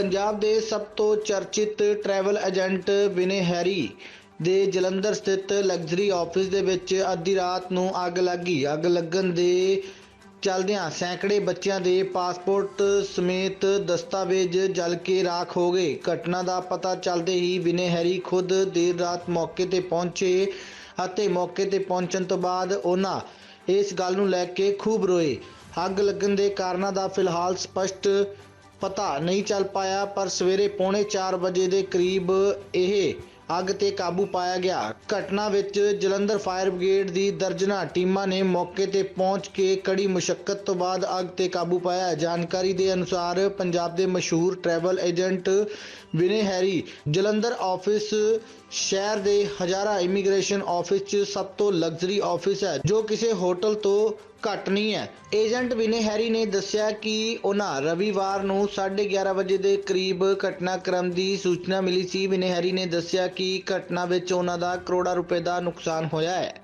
ਪੰਜਾਬ ਦੇ ਸਭ ਤੋਂ ਚਰਚਿਤ ਟਰੈਵਲ ਏਜੰਟ ਵਿਨੇ ਹੈਰੀ ਦੇ ਜਲੰਧਰ ਸਥਿਤ ਲਗਜ਼ਰੀ ਆਫਿਸ ਦੇ ਵਿੱਚ ਅੱਧੀ ਰਾਤ ਨੂੰ ਅੱਗ ਲੱਗੀ। ਅੱਗ ਲੱਗਣ ਦੇ ਚਲਦਿਆਂ ਸੈਂਕੜੇ ਬੱਚਿਆਂ ਦੇ ਪਾਸਪੋਰਟ ਸਮੇਤ ਦਸਤਾਵੇਜ਼ ਜਲ ਕੇ ਰਾਖ ਹੋ ਗਏ। ਘਟਨਾ ਦਾ ਪਤਾ ਚੱਲਦੇ ਹੀ ਵਿਨੇ ਹੈਰੀ ਖੁਦ ਦੇਰ ਰਾਤ ਮੌਕੇ ਤੇ ਪਹੁੰਚੇ ਅਤੇ ਮੌਕੇ ਤੇ ਪਹੁੰਚਣ ਤੋਂ ਬਾਅਦ ਉਹਨਾਂ ਇਸ ਗੱਲ ਨੂੰ ਲੈ ਕੇ ਖੂਬ ਰੋਏ। ਅੱਗ ਲੱਗਣ ਦੇ ਕਾਰਨਾਂ ਦਾ ਫਿਲਹਾਲ ਸਪਸ਼ਟ ਪਤਾ ਨਹੀਂ ਚੱਲ ਪਾਇਆ, ਪਰ ਸਵੇਰੇ ਪੌਣੇ 4 ਵਜੇ ਦੇ ਕਰੀਬ ਇਹ ਅੱਗ ਤੇ ਕਾਬੂ ਪਾਇਆ ਗਿਆ। ਘਟਨਾ ਵਿੱਚ ਜਲੰਧਰ ਫਾਇਰ ਬ੍ਰਿਗੇਡ ਦੀ ਦਰਜਨਾ ਟੀਮਾਂ ਨੇ ਮੌਕੇ ਤੇ ਪਹੁੰਚ ਕੇ ਕੜੀ ਮੁਸ਼ਕਲ ਤੋਂ ਬਾਅਦ ਅੱਗ ਤੇ ਕਾਬੂ ਪਾਇਆ। ਜਾਣਕਾਰੀ ਦੇ ਅਨੁਸਾਰ ਪੰਜਾਬ ਦੇ ਮਸ਼ਹੂਰ travel agent Vinay Harry Jalandhar office ਸ਼ਹਿਰ ਦੇ ਹਜ਼ਾਰਾ ਇਮੀਗ੍ਰੇਸ਼ਨ ਆਫਿਸ 'ਚ ਸਭ ਤੋਂ ਲਗਜ਼ਰੀ ਆਫਿਸ ਹੈ, ਜੋ ਕਿਸੇ ਹੋਟਲ ਤੋਂ ਘੱਟ ਨਹੀਂ ਹੈ। ਏਜੰਟ ਵਿਨੇ ਹੈਰੀ ਨੇ ਦੱਸਿਆ ਕਿ ਉਹਨਾਂ ਰਵੀਵਾਰ ਨੂੰ 11:30 ਵਜੇ ਦੇ ਕਰੀਬ ਘਟਨਾਕ੍ਰਮ ਦੀ ਸੂਚਨਾ ਮਿਲੀ ਸੀ। ਵਿਨੇ ਹੈਰੀ ਨੇ ਦੱਸਿਆ ਕਿ ਘਟਨਾ ਵਿੱਚ ਉਹਨਾਂ ਦਾ ਕਰੋੜਾਂ ਰੁਪਏ ਦਾ ਨੁਕਸਾਨ ਹੋਇਆ ਹੈ।